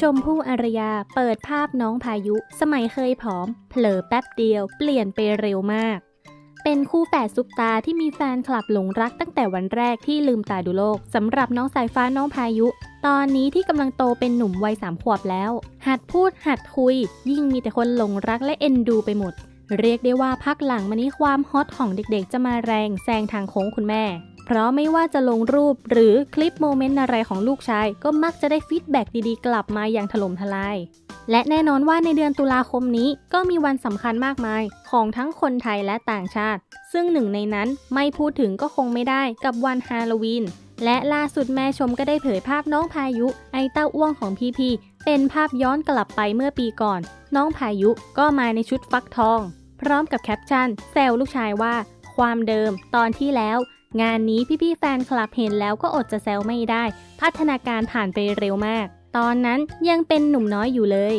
ชมพู่อารยาเปิดภาพน้องพายุ สมัยเคยผอม เผลอแป๊บเดียว เปลี่ยนไปเร็วมาก เป็นคู่แฝดซุปตาที่มีแฟนคลับหลงรักตั้งแต่วันแรกที่ลืมตาดูโลกสำหรับน้องสายฟ้าน้องพายุ ตอนนี้ที่กำลังโตเป็นหนุ่มวัยสามขวบแล้ว หัดพูดหัดคุย ยิ่งมีแต่คนหลงรักและเอ็นดูไปหมด เรียกได้ว่าพักหลังมานี้ความฮอตของเด็กๆ จะมาแรงแซงทางโค้งคุณแม่ เพราะไม่ว่าจะลงรูปหรือคลิปโมเมนต์อะไรของลูกชาย ก็มักจะได้ฟีดแบ็กดีๆ กลับมาอย่างถล่มทลาย และแน่นอนว่าในเดือนตุลาคมนี้ก็มีวันสำคัญมากมายของทั้งคนไทยและต่างชาติ ซึ่งหนึ่งในนั้นไม่พูดถึงก็คงไม่ได้กับวันฮาโลวีนและล่าสุดแม่ชมก็ได้เผยภาพน้องพายุไอเต้าอ้วงของพี่พีเป็นภาพย้อนกลับไปเมื่อปีก่อน น้องพายุก็มาในชุดฟักทอง พร้อมกับแคปชั่นแซวลูกชายว่า ความเดิมตอนที่แล้ว งานนี้พี่ๆแฟนคลับเห็นแล้วก็อดจะแซวไม่ได้ พัฒนาการผ่านไปเร็วมาก ตอนนั้นยังเป็นหนุ่มน้อยอยู่เลย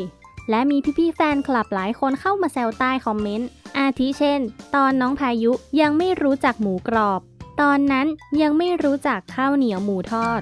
และมีพี่ๆแฟนคลับหลายคนเข้ามาแซวใต้คอมเมนต์อาทิเช่น ตอนน้องพายุยังไม่รู้จักหมูกรอบ ตอนนั้นยังไม่รู้จักข้าวเหนียวหมูทอด